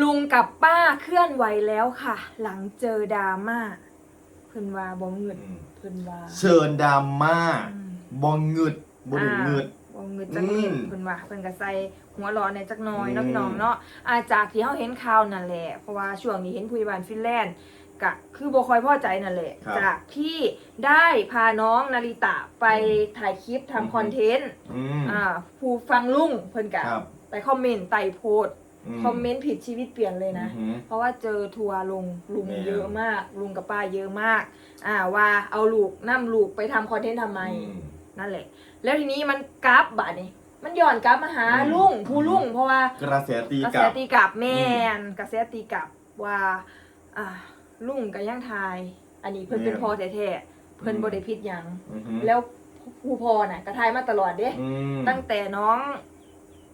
ลุงกับป้าเคลื่อนไหวแล้วค่ะ หลังเจอดราม่าเพิ่นว่าบ่เงิดอืมเพิ่นว่าเชิญดราม่าอืมบองงึดบไดงึด บ่เงิดจักนิดอืมเพิ่นว่าเพิ่นก็ใส่หัวร้อนในจักหน้อยเนาะอืมพี่น้องเนาะอาจากที่เฮาเห็นข่าวนั่นแหละเพราะว่าช่วงนี้เห็นผู้ใหญ่บ้านฟินแลนด์ก็คือบ่ค่อยพอใจนั่นแหละครับจากที่ได้พาน้องนาริตะไปถ่ายคลิปอืม ทำคอนเทนต์ อืมอ่าผู้ฟังลุงเพิ่นก็ครับ ไปคอมเมนต์ไต่โพสต์ คอมเมนต์ผิดชีวิตเปลี่ยนเลยนะ อือหือ เพราะว่าเจอทัวร์ลงลุงแม่เยอะมาก ลุงกับป้าเยอะมาก อ่าว่าเอาลูกนั่ลูกไปทำคอนเทนต์ทำไม อืม นั่นแหละ แล้วทีนี้มันกราฟบัดนี่มันย้อนกลับมาหาอืม ลุงผู้ลุงเพราะว่ากระแสตีกระกแสลับ ตีกลับแม่นกระแสตีกลับว่า อ่าลุงกับย่างทาย อันนี้เพิ่นเป็นแม่น พ่อแท้ๆเพิ่นอืมบ่ได้ผิดหยัง อือหือแล้วผู้พ่อน่ะก็ทายมาตลอดเด้ อืมตั้งแต่น้องเ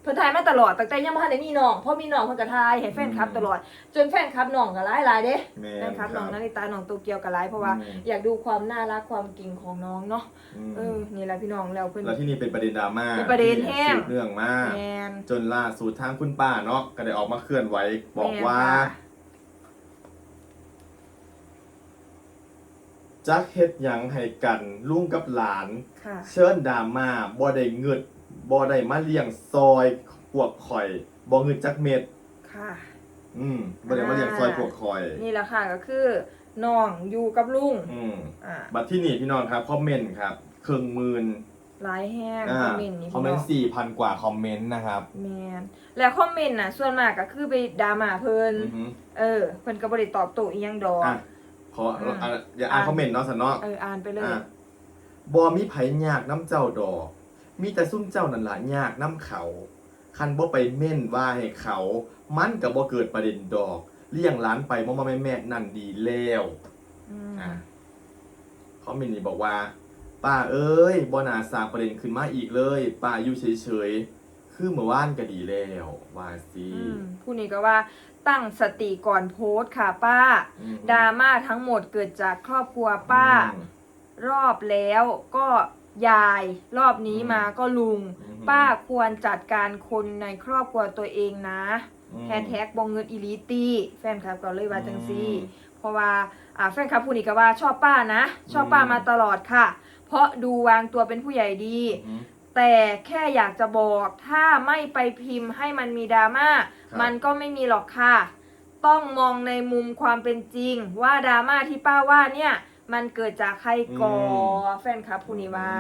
พิ่นทายมาตลอดตั้งแต่ยังบ่ทันได้มีน้องพอมีน้องเพิ่นก็ทายให้แฟนคลับอืมตลอด จนแฟนคลับน้องก็หลายหลายๆเด้แม่แฟนคลับครัน้อบงนาริตาน้องโตเกียวก็หลายเพราะว่าอืมอยากดูความน่ารักความเก่งของน้องเนาะมเออนี่แหละพี่น้องแล้วเพิ่น แล้วที่นี่เป็นประเด็นดราม่าเป็นประเด็นแห้งที่สืบเนื่องมาก แมน จนล่าสุดทางคุณป้าเนาะก็ได้ออกมาเคลื่อนไหวบอกว่า แม่นค่ะ จักเฮ็ดหยังให้กันลุงกับหลาน ค่ะ เชิญดราม่าบ่ได้เงิด บ่ได้มาเลี้ยงซอยพวกข่อยบ่เงิดจักเม็ดค่ะ อืมบ่ได้มาเลี้ยงซอยพวกข่อย นี่แหละค่ะก็คือน้องอยู่กับลุงอืมอ่าบัดที่นี่พี่น้องครับคอมเมนต์ครับเครื่องหมื่นหลายแห้งอ่าคอมเมนต์นี่คอมพี่เมน้นองต์สี่พันกว่าคอมเมนต์นะครับแมนแล้วคอมเมนต์น่ะ ส่วนมากก็คือไปด่ามาเพิ่นอือฮึเออเพิ่นก็บ่ได้ตอบโต้อีหยังดอกอะขออืมอะอย่าอ่านคอมเมนต์เนาะสันเนาะเอออ่านไปเลยอะบ่มีไผยากน้ำเจ้าดอก มีแต่ซุ่มเจ้านั่นล่ะยากน้ำเขาคันบ่ไปเม่นว่าให้เขา มันก็บ่เกิดประเด็นดอกเลี้ยงหลานไปบ่มาแม่แม่นั่นดีแล้วอืมอะคอมเมนต์นี้บอกว่า ป้าเอ้ยบ่น่าสร้างประเด็นขึ้นมาอีกเลย ป้าอยู่เฉยๆคือเมื่อวานก็ดีแล้วว่าสิอืมผู้นี้ก็ว่าตั้งสติก่อนโพสต์ค่ะ ป้าอืมดราม่าทั้งหมดเกิดจากครอบครัวป้าอืมรอบแล้วก็ ยายรอบนี้อืมมาก็ลุง อืม ป้าควรจัดการคนในครอบครัวตัวเองนะอืม แฮชแท็กบงเงินอีลิตี้แฟนคลับก็เลยว่าจังซี่อืมเพราะว่าอ่าแฟนคลับผู้นี้ก็ว่าชอบป้านะ ชอบป้าอืม มาตลอดค่ะ เพราะดูวางตัวเป็นผู้ใหญ่ดี อืม แต่แค่อยากจะบอกถ้าไม่ไปพิมพ์ให้มันมีดราม่าครับ มันก็ไม่มีหรอกค่ะ ต้องมองในมุมความเป็นจริง ว่าดราม่าที่ป้าว่าเนี่ย มันเกิดจากใครก่อแฟนคลับผู้นี้ว่า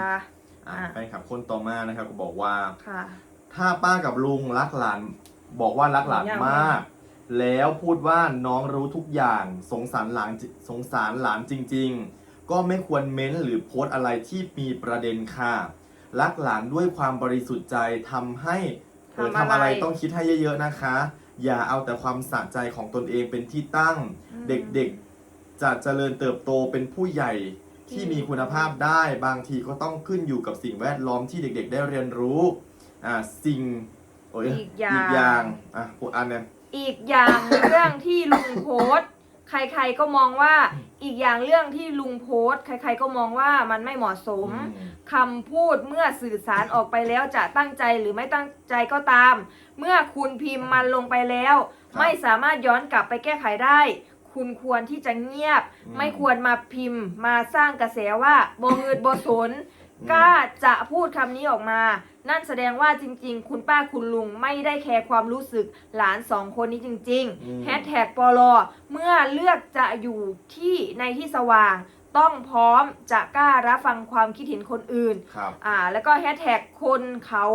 อะอะแฟนคลับคนต่อมานะครับก็บอกว่า ค่ะ ถ้าป้ากับลุงรักหลาน บอกว่ารักหลานอย่างมาก แล้วพูดว่าน้องรู้ทุกอย่างสงสารหลานจสงสารหลานจริง ๆ ก็ไม่ควรเม้นหรือโพสต์อะไรที่มีประเด็นค่ะ รักหลานด้วยความบริสุทธิ์ใจทำให้เออทำอะไรทำอะไรต้องคิดให้เยอะๆนะคะ อย่าเอาแต่ความสะใจของตนเองเป็นที่ตั้ง อืม เด็กๆ จะเจริญเติบโตเป็นผู้ใหญ่ที่มีคุณภาพได้บางทีก็ต้องขึ้นอยู่กับสิ่งแวดล้อมที่เด็กๆ ได้เรียนรู้อ่าสิ่งโอ้ยอีกอย่าง อีกอย่างอะพูดอันเนี่ยอีกอย่างเรื่องที่ลุงโพสต์ใครๆก็มองว่าอีกอย่างเรื่องที่ลุงโพสต์ใครๆก็มองว่ามันไม่เหมาะสม อืม คำพูดเมื่อสื่อสารออกไปแล้วจะตั้งใจหรือไม่ตั้งใจก็ตาม เมื่อคุณพิมพ์มันลงไปแล้ว ครับ ไม่สามารถย้อนกลับไปแก้ไขได้ คุณควรที่จะเงียบ อืม ไม่ควรมาพิมพ์ มาสร้างกระแสว่าบงเงินบสนมกล้าจะพูดคำนี้ออกมา นั่นแสดงว่าจริง ๆ คุณป้าคุณลุงไม่ได้แคร์ความรู้สึกหลานสองคนนี้จริง อืม ๆ แฮชแท็กปลอเมื่อเลือกจะอยู่ที่ในที่สว่าง ต้องพร้อมจะกล้ารับฟังความคิดเห็นคนอื่น ครับ อ่าแล้วก็แฮชแท็กคนเขา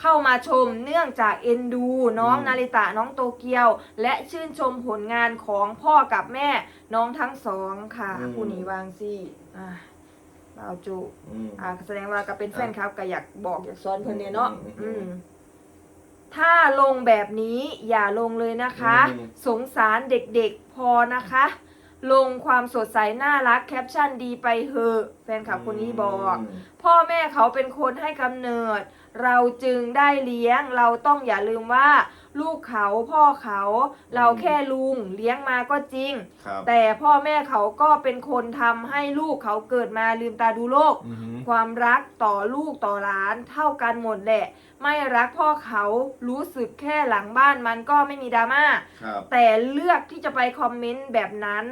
เข้ามาชมเนื่องจากเอ็นดู น้องอืม นาริตะน้องโตเกียว และชื่นชมผลงานของพ่อกับแม่น้องทั้งสองค่ะผู้นี้วางซี่อ่าบ่าวจุอืม อ่าแสดงว่าก็เป็นแฟนครับก็อยากบอกอยากสอนเพิ่นเนี่ยเนาะอืมอืมถ้าลงแบบนี้อย่าลงเลยนะคะ อืม สงสารเด็กๆพอนะคะ ลงความสดใสน่ารักแคปชั่นดีไปเหอะแฟนคลับคนนี้บอกมพ่อแม่เขาเป็นคนให้กำเนิด เราจึงได้เลี้ยง เราต้องอย่าลืมว่า ลูกเขาพ่อเขา เราแค่ลุงเลี้ยงมาก็จริง ครับแต่พ่อแม่เขาก็เป็นคนทำให้ลูกเขาเกิดมาลืมตาดูโลก อือหือความรักต่อลูกต่อหลานเท่ากันหมดแหละไม่รักพ่อเขารู้สึกแค่หลังบ้านมันก็ไม่มีดราม่าครับแต่เลือกที่จะไปคอมเมนต์แบบนั้น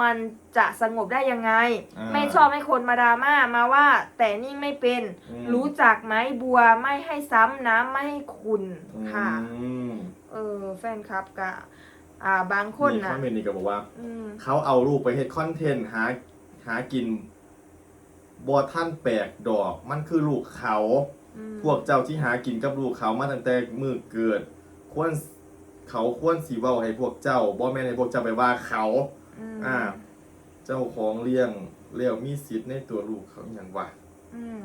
มันจะสงบได้ยังไง อ่า ไม่ชอบให้คนมาดราม่ามาว่า แต่นิ่งไม่เป็น อืมรู้จักไหมบัวไม่ให้ซ้ำน้ำไม่ให้คุณค่ะ อืมเออแฟนคลับกะอ่าบางคนมีคอนะมเมนต์นี่ก็บอกว่า อืม เขาเอารูปไปเฮ็ดคอนเทนต์หาหากินบอท่านแปลกดอก มันคือลูกเขาอืม พวกเจ้าที่หากินกับลูกเขามาตั้งแต่มือเกิด ควรเขาควรสีเว้าให้พวกเจ้าบ่แม่นให้พวกเจ้าไปว่าเขามอ่า เจ้าของเลี้ยงเลี้ยงมีสิทธิ์ในตัวลูกเขาอย่างว่าอืม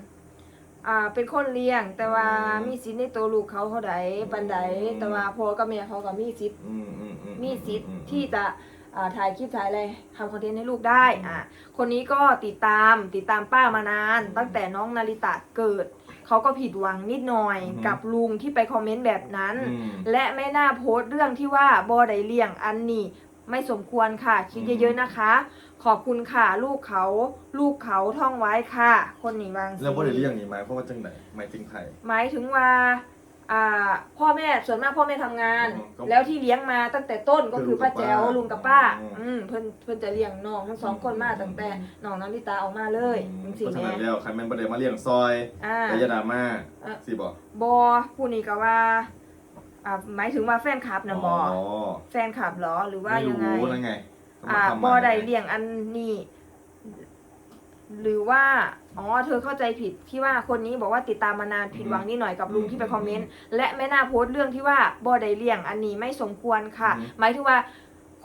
อ่า เป็นคนเลี้ยง แต่ว่าอืมมีสิทธิ์ในตัวลูกเขาเท่าใดปันใดอืมแต่ว่าพ่อกับแม่เขาก็มีสิทธิ์อืมอืมอืมีสิทธิ์อืมที่จะอ่าถ่ายคลิปถ่ายอะไรทำคอนเทนต์ให้ลูกได้อืมอ่าคนนี้ก็ติดตามติดตามป้ามานาน ตั้งแต่น้องนาริตะเกิด เขาก็ผิดหวังนิดหน่อยอืมกับลุงที่ไปคอมเมนต์แบบนั้น อืม และไม่น่าโพสต์เรื่องที่ว่าบอไดเลี่ยงอันนี้ไม่สมควรค่ะ คิดเยอะๆนะคะ ขอบคุณค่ะ ลูกเขาลูกเขาท่องไว้ค่ะ คนนี้บางสิแล้วบ่ได้เลี้ยงนี่หมายความว่าจังไดหมายถึงไผ หมายถึงว่า อ่าพ่อแม่ส่วนมากพ่อแม่ทำงานอืมก็แล้วที่เลี้ยงมาตั้งแต่ต้นก็คืคืออลุงกับป้าแจ๋วป้าลุงกับป้า อืมอืมเพิ่นเพิ่นจะเลี้ยงน้องทั้งสองคนมาตั้งแต่น้องน้ำลิตาออกมาเลยจังเพซี่ราะฉะแหม่นั้นแล้วใครแม่นบ่ได้มาเลี้ยงซอยอ่า แต่อยาดราม่าอะ สิบ่บอผู้นี้ก็ว่าอ่าหมายถึงว่าแฟนคลับนะบอแฟนคลับเหรอหรือว่าไม่ยังไง รู้แล้วไงอ่าทำมบอใดเลี่ยงอันนี้ หรือว่า อ๋อ เธอเข้าใจผิดที่ว่าคนนี้บอกว่าติดตามมานานผิดหวังนิดหน่อยกับลุงที่ไปคอมเมนต์ และไม่น่าโพสต์เรื่องที่ว่าบอใดเลี่ยงอันนี้ไม่สมควรค่ะ หมายถึงว่า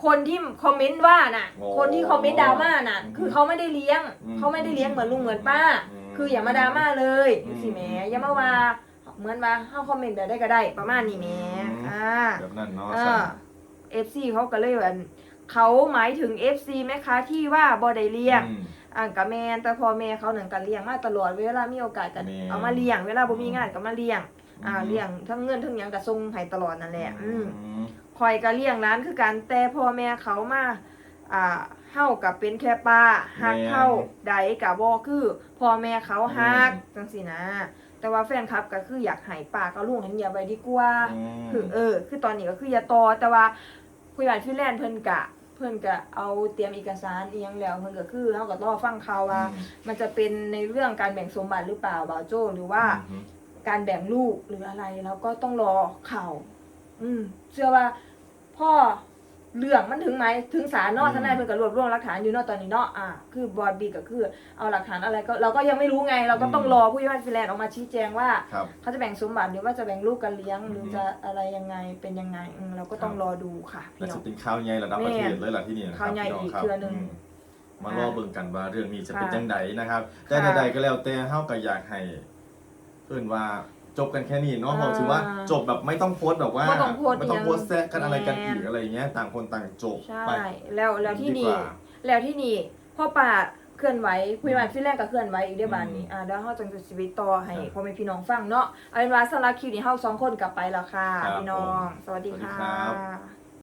คนที่คอมเมนต์ว่าน่ะคนที่คอมเมนต์ดราม่าน่ะคือเขาไม่ได้เลี้ยงเขาไม่ได้เลี้ยงเหมือนลุงเหมือนป้าคืออย่ามาดราม่าเลยสิแหมอย่ามาว่าเหมือนว่าเข้าคอมเมนต์แบบได้ก็ได้ ประมาณนี้แหมอ่า แบบนั้นเนาะเออ FC เขาก็เลยแบบเขาหมายถึง FC ไหมคะที่ว่าบอได้เลี้ยง อืม อ่างกับแมนแต่พอแม่เขาหนึ่งกันเลี้ยงมาตลอดเวลามีโอกาสกันแม่เอามาเลี้ยง เวลาบ่มีงานก็มาเลี้ยง อ่าอืมเลี้ยงทั้งเงินทั้งหยังก็ส่งให้ตลอดนั่นแหละ อืมมคอยก็เลี้ยงร้านคือกันแต่พ่อแม่เขามาอ่าเฮากับเป็นแค่ป้าฮักเฮาใดกับบ่คือพ่อแม่เขาฮักจังซี่นะ แต่ว่าแฟนคลับก็คืออยากให้ป้ากับลุงให้เงียบไว้ดีกว่ามคือเออ คือตอนนี้ก็คืออย่าต่อแต่ว่าผู้ใหญ่ฟินแลนด์เพิ่นกะ เพิ่นกะเอาเตรียมเอกสารอีหยังแล้วเพิ่นก็คือเฮาก็รอฟังข่าวว่า มันจะเป็นในเรื่องการแบ่งสมบัติหรือเปล่าบ่าวโจ้หรือว่าอืมการแบ่งลูกหรืออะไรแล้วก็ต้องรอข่าวอืมเชื่อว่าพ่อ เรื่องมันถึงไหมถึงศาลเนาะทนายเพิ่นก็รวบรวมหลักฐานอยู่เนาะตอนนี้เนาะอ่าคือบอดบีก็คือเอาหลักฐานอะไรก็เราก็ยังไม่รู้ไง เราก็ต้องรอผู้ใหญ่ฟินแลนด์ออกมาชี้แจงว่า ครับ เขาจะแบ่งสมบัติหรือว่าจะแบ่งลูกกันเลี้ยงอืมหรือจะอะไรยังไงเป็นยังไงอืมเราก็ต้องครับรอดูค่ะแต่พี่น้จะอง เป็นข่าวใหญ่ระดับประเทศเลยล่ะที่นี่นะครัข่าวใหญ่พี่น้งอีกรับเครือหนึ่งมมารอเบิ่งกันว่าเรื่องนี้จะเป็นค่ะจังไดนะครับ แต่ค่ะ ใดๆก็แล้วแต่เฮาก็อยากให้เพิ่นว่า จบกันแค่นี้เนาะอ่าเพราะถือว่าจบแบบไม่ต้องโพสต์แบบว่าไม่ต้องโพสต์ไม่ต้องโพสต์แซะกันอะไรกันแมนอีกอะไรเงี้ย ต่างคนต่างจบใช่ไป แล้วแล้วที่ดีนี่กว่า แล้วที่นี่พ่อป่าเคลื่อนไหวคุยวันฟินแลนด์ก็เคลื่อนไหวอีกเด้อบานนี้อืมอ่าเดี๋ยวเฮาจังจะชีวิตต่อให้ครับพ่อแม่พี่น้องฟังเนาะเอาเป็นว่าสำหรับคลิปนี้เฮาสองคนกลับไปแล้วค่ะ ครับพี่น้องสวัสดีสวัสดีค่ะครับ